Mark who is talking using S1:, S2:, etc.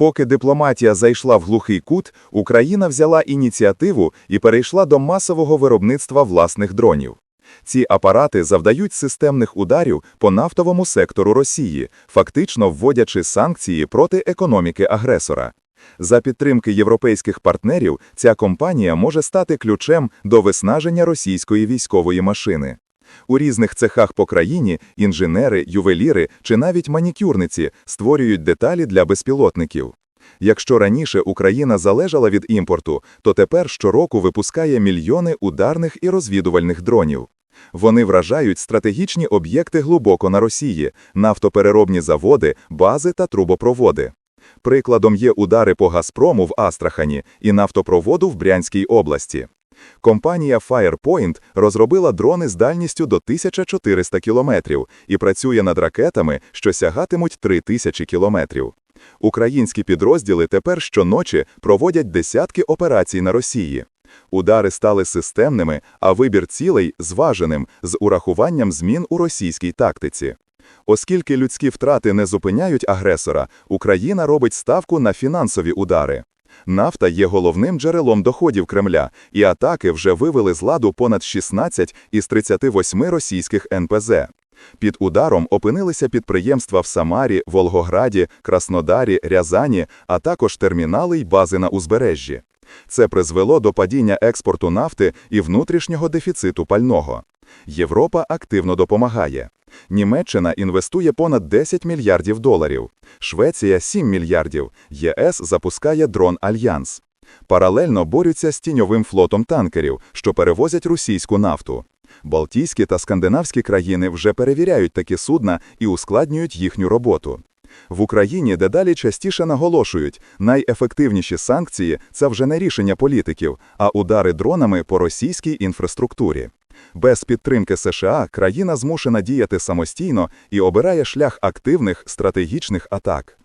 S1: Поки дипломатія зайшла в глухий кут, Україна взяла ініціативу і перейшла до масового виробництва власних дронів. Ці апарати завдають системних ударів по нафтовому сектору Росії, фактично вводячи санкції проти економіки агресора. За підтримки європейських партнерів ця компанія може стати ключем до виснаження російської військової машини. У різних цехах по країні інженери, ювеліри чи навіть манікюрниці створюють деталі для безпілотників. Якщо раніше Україна залежала від імпорту, то тепер щороку випускає мільйони ударних і розвідувальних дронів. Вони вражають стратегічні об'єкти глибоко на Росії, нафтопереробні заводи, бази та трубопроводи. Прикладом є удари по Газпрому в Астрахані і нафтопроводу в Брянській області. Компанія Firepoint розробила дрони з дальністю до 1400 кілометрів і працює над ракетами, що сягатимуть 3000 кілометрів. Українські підрозділи тепер щоночі проводять десятки операцій на Росії. Удари стали системними, а вибір цілей зваженим з урахуванням змін у російській тактиці. Оскільки людські втрати не зупиняють агресора, Україна робить ставку на фінансові удари. Нафта є головним джерелом доходів Кремля, і атаки вже вивели з ладу понад 16 із 38 російських НПЗ. Під ударом опинилися підприємства в Самарі, Волгограді, Краснодарі, Рязані, а також термінали й бази на узбережжі. Це призвело до падіння експорту нафти і внутрішнього дефіциту пального. Європа активно допомагає. Німеччина інвестує понад 10 мільярдів доларів, Швеція 7 мільярдів, ЄС запускає дрон Альянс. Паралельно борються з тіньовим флотом танкерів, що перевозять російську нафту. Балтійські та скандинавські країни вже перевіряють такі судна і ускладнюють їхню роботу. В Україні дедалі частіше наголошують, найефективніші санкції це вже не рішення політиків, а удари дронами по російській інфраструктурі. Без підтримки США країна змушена діяти самостійно і обирає шлях активних стратегічних атак.